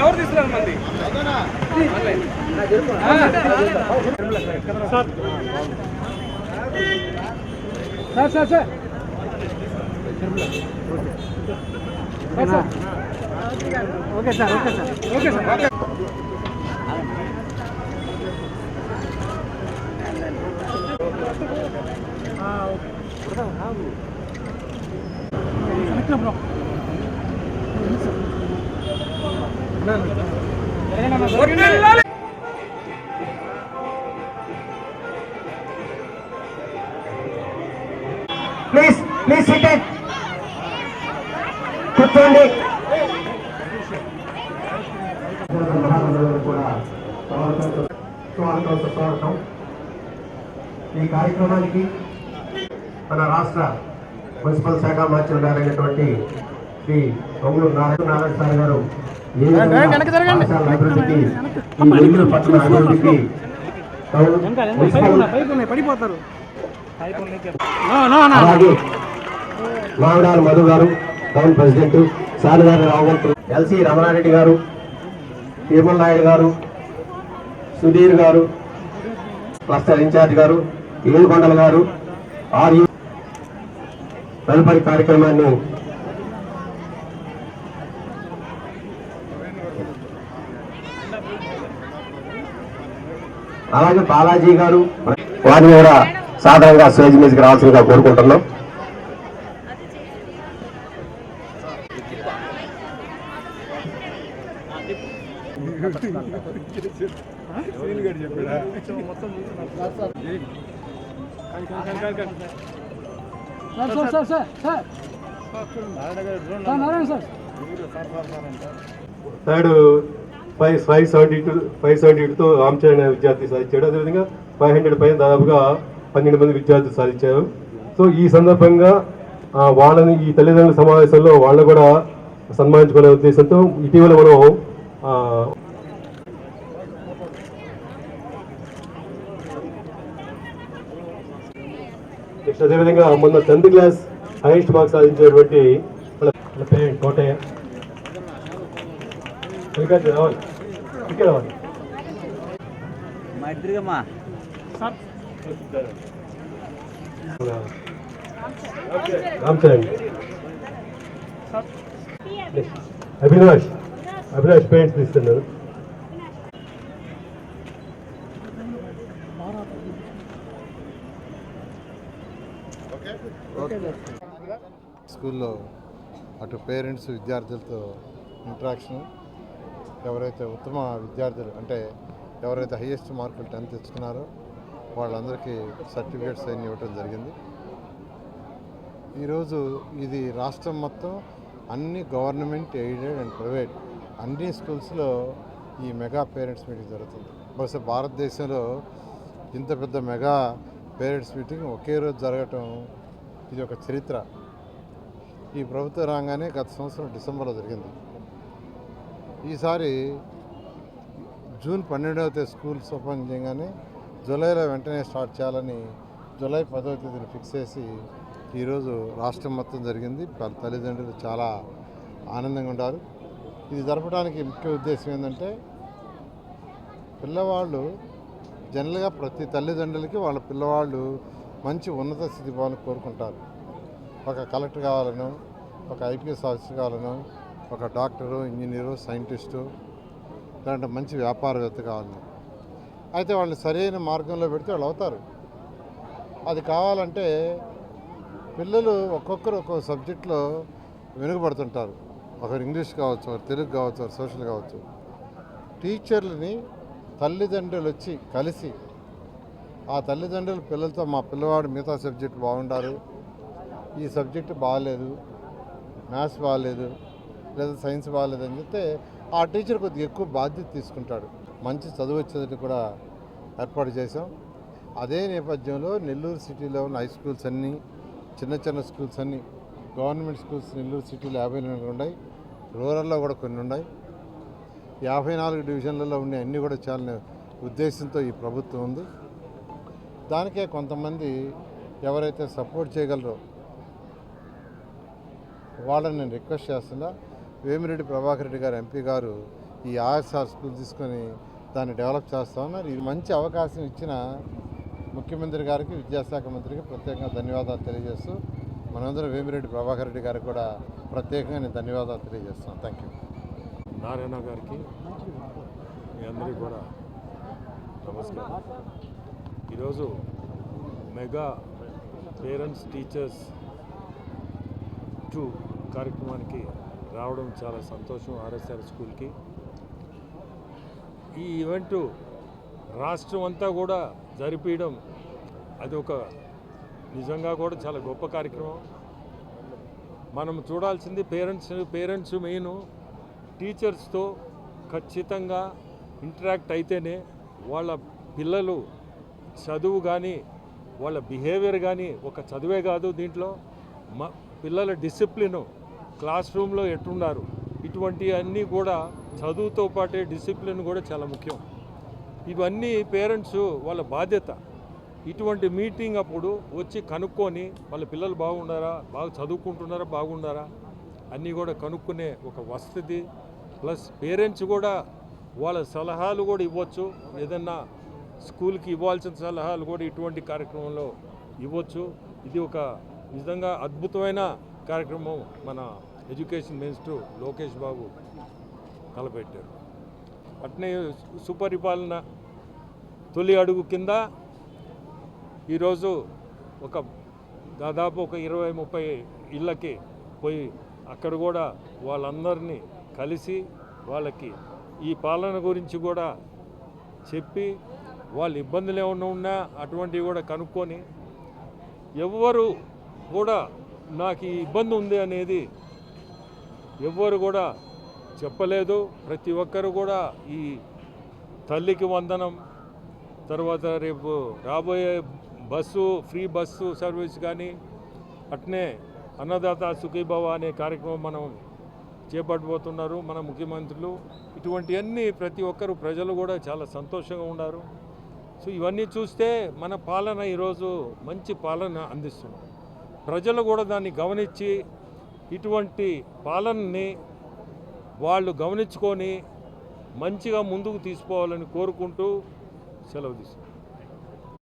ఎవరు తీసుకున్నారు మంది sir sir sir okay sir. Okay sir okay. Sir please please SIT కూర్చోండి స్వాగతం సుస్వాగతం ఈ కార్యక్రమానికి మన రాష్ట్ర మున్సిపల్ శాఖ మంత్రులు గారైనటువంటి శ్రీ పొంగూరు నారాయణ నారాయణ సార్ గారు పడిపోతారు. మధు గారు టౌన్ ప్రెసిడెంట్ సాలిగారి రావు గారు ఎల్సి రమణారెడ్డి గారు తిరుమల నాయుడు గారు సుధీర్ గారు క్లస్టర్ ఇన్ఛార్జ్ గారు ఏడుకొండల గారు ఆర్యు తదుపరి కార్యక్రమాన్ని అలాగే బాలాజీ గారు వారిని కూడా సాధారణంగా స్టేజ్ మీదకి రావాల్సిందిగా కోరుకుంటున్నాం. Sir sir sir sir sir sir. Narayana sir. Third five five seventy two five seventy టూతో రామచరణ విద్యార్థి సాధించాడు. అదేవిధంగా ఫైవ్ హండ్రెడ్ పైన దాదాపుగా పన్నెండు మంది విద్యార్థులు సాధించారు. సో ఈ సందర్భంగా వాళ్ళని ఈ తల్లిదండ్రుల సమావేశంలో వాళ్ళని కూడా సన్మానించుకునే ఉద్దేశంతో ఇటీవల మనం నెక్స్ట్ అదేవిధంగా మొన్న టెన్త్ క్లాస్ హైయెస్ట్ మార్క్స్ సాధించినటువంటి వాళ్ళ పేరెంట్ కోటయ్య. ఇంకా రావాలి. ఇక్కడ రావాలి. రామచరణ్ అభిలాష్ అభిలాష్ పేరెంట్స్ తీస్తున్నారు. స్కూల్లో అటు పేరెంట్స్ విద్యార్థులతో ఇంట్రాక్షన్ ఎవరైతే ఉత్తమ విద్యార్థులు అంటే ఎవరైతే హైయెస్ట్ మార్కులు టెన్త్ తెచ్చుకున్నారో వాళ్ళందరికీ సర్టిఫికేట్స్ అన్నీ ఇవ్వటం జరిగింది. ఈరోజు ఇది రాష్ట్రం మొత్తం అన్ని గవర్నమెంట్ ఎయిడెడ్ అండ్ ప్రైవేట్ అన్ని స్కూల్స్లో ఈ మెగా పేరెంట్స్ మీటింగ్ జరుగుతుంది. బహుశా భారతదేశంలో ఇంత పెద్ద మెగా పేరెంట్స్ మీటింగ్ ఒకే రోజు జరగటం ఇది ఒక చరిత్ర. ఈ ప్రభుత్వ రాగానే గత సంవత్సరం డిసెంబర్లో జరిగింది. ఈసారి జూన్ పన్నెండవ తేదీ స్కూల్స్ ఓపెన్ చేయగానే జూలైలో వెంటనే స్టార్ట్ చేయాలని జూలై పదవ తేదీని ఫిక్స్ చేసి ఈరోజు రాష్ట్రం మొత్తం జరిగింది. తల్లిదండ్రులు చాలా ఆనందంగా ఉన్నారు. ఇది జరపడానికి ముఖ్య ఉద్దేశం ఏంటంటే పిల్లవాళ్ళు జనరల్గా ప్రతి తల్లిదండ్రులకి వాళ్ళ పిల్లవాళ్ళు మంచి ఉన్నత స్థితి పోవాలని కోరుకుంటారు. ఒక కలెక్టర్ కావాలను ఒక ఐపీఎస్ ఆఫీసర్ కావాలను ఒక డాక్టరు ఇంజనీరు సైంటిస్టు ఇలాంటి మంచి వ్యాపారవేత్త కావాలని. అయితే వాళ్ళని సరైన మార్గంలో పెడితే వాళ్ళు అవుతారు. అది కావాలంటే పిల్లలు ఒక్కొక్కరు ఒక్కొక్క సబ్జెక్ట్లో వెనుకబడుతుంటారు. ఒకరు ఇంగ్లీష్ కావచ్చు ఒకరు తెలుగు కావచ్చు ఒకరు సోషల్ కావచ్చు. టీచర్లని తల్లిదండ్రులు వచ్చి కలిసి ఆ తల్లిదండ్రులు పిల్లలతో మా పిల్లవాడు మిగతా సబ్జెక్ట్ బాగుండారు ఈ సబ్జెక్ట్ బాగాలేదు మ్యాథ్స్ బాగాలేదు లేదా సైన్స్ బాగాలేదు అని చెప్తే ఆ టీచర్ కొద్దిగా ఎక్కువ బాధ్యత తీసుకుంటాడు. మంచి చదువు వచ్చేది కూడా ఏర్పాటు చేసాం అదే నేపథ్యంలో నెల్లూరు సిటీలో ఉన్న హై స్కూల్స్ అన్నీ చిన్న చిన్న స్కూల్స్ అన్నీ గవర్నమెంట్ స్కూల్స్ నెల్లూరు సిటీలో యాభై ఉన్నాయి. రూరల్లో కూడా కొన్ని ఉన్నాయి. యాభై నాలుగు డివిజన్లలో ఉండే అన్నీ కూడా చాలా ఉద్దేశంతో ఈ ప్రభుత్వం ఉంది. దానికే కొంతమంది ఎవరైతే సపోర్ట్ చేయగలరో వాళ్ళని నేను రిక్వెస్ట్ చేస్తున్నా. వేమిరెడ్డి ప్రభాకర్ రెడ్డి గారు ఎంపీ గారు ఈ ఆర్ఎస్ఆర్ స్కూల్ తీసుకొని దాన్ని డెవలప్ చేస్తా ఉన్నారు. ఇది మంచి అవకాశం ఇచ్చిన ముఖ్యమంత్రి గారికి విద్యాశాఖ మంత్రికి ప్రత్యేకంగా ధన్యవాదాలు తెలియజేస్తూ మనందరం వేమిరెడ్డి ప్రభాకర్ రెడ్డి గారికి కూడా ప్రత్యేకంగా నేను ధన్యవాదాలు తెలియజేస్తున్నాను. థ్యాంక్ యూ నారాయణ గారికి మీ అందరికీ కూడా నమస్కారం. ఈరోజు మెగా పేరెంట్స్ టీచర్స్ టూ కార్యక్రమానికి రావడం చాలా సంతోషం ఆర్ఎస్ఆర్ స్కూల్కి. ఈ ఈవెంటు రాష్ట్రం అంతా కూడా జరిపించడం అది ఒక నిజంగా కూడా చాలా గొప్ప కార్యక్రమం. మనం చూడాల్సింది పేరెంట్స్ పేరెంట్స్ మెయిన్ టీచర్స్తో ఖచ్చితంగా ఇంటరాక్ట్ అయితేనే వాళ్ళ పిల్లలు చదువు కానీ వాళ్ళ బిహేవియర్ కానీ ఒక చదువే కాదు దీంట్లో. మ పిల్లల డిసిప్లిన్ క్లాస్ రూమ్లో ఎట్టున్నారు ఇటువంటి అన్నీ కూడా చదువుతో పాటే డిసిప్లిన్ కూడా చాలా ముఖ్యం. ఇవన్నీ పేరెంట్స్ వాళ్ళ బాధ్యత. ఇటువంటి మీటింగ్ అప్పుడు వచ్చి కనుక్కొని వాళ్ళ పిల్లలు బాగున్నారా? బాగా చదువుకుంటున్నారా? బాగున్నారా? అన్నీ కూడా కనుక్కునే ఒక వసతి ప్లస్ పేరెంట్స్ కూడా వాళ్ళ సలహాలు కూడా ఇవ్వచ్చు. ఏదన్నా స్కూల్కి ఇవ్వాల్సిన సలహాలు కూడా ఇటువంటి కార్యక్రమంలో ఇవ్వచ్చు. ఇది ఒక నిజంగా అద్భుతమైన కార్యక్రమం మన ఎడ్యుకేషన్ మినిస్టర్ లోకేష్ బాబు తలపెట్టారు అట్నే సుపరిపాలన తొలి అడుగు కింద ఈరోజు ఒక దాదాపు ఒక ఇరవై ముప్పై ఇళ్ళకి పోయి అక్కడ కూడా వాళ్ళందరినీ కలిసి వాళ్ళకి ఈ పాలన గురించి కూడా చెప్పి వాళ్ళ ఇబ్బందులు ఏమైనా ఉన్నా అటువంటివి కూడా కనుక్కొని ఎవ్వరు కూడా నాకు ఈ ఇబ్బంది ఉంది అనేది ఎవ్వరు కూడా చెప్పలేదు. ప్రతి ఒక్కరు కూడా ఈ తల్లికి వందనం తర్వాత రేపు రాబోయే బస్సు ఫ్రీ బస్సు సర్వీస్ కానీ అట్నే అన్నదాత సుఖీభవ అనే కార్యక్రమం మనం చేపట్టబోతున్నారు. మన ముఖ్యమంత్రులు ఇటువంటివన్నీ ప్రతి ఒక్కరు ప్రజలు కూడా చాలా సంతోషంగా ఉన్నారు. సో ఇవన్నీ చూస్తే మన పాలన ఈరోజు మంచి పాలన అందిస్తున్నాం ప్రజలు కూడా దాన్ని గమనించి ఇటువంటి పాలనని వాళ్ళు గమనించుకొని మంచిగా ముందుకు తీసుకోవాలని కోరుకుంటూ సెలవు తీసుకుంటాం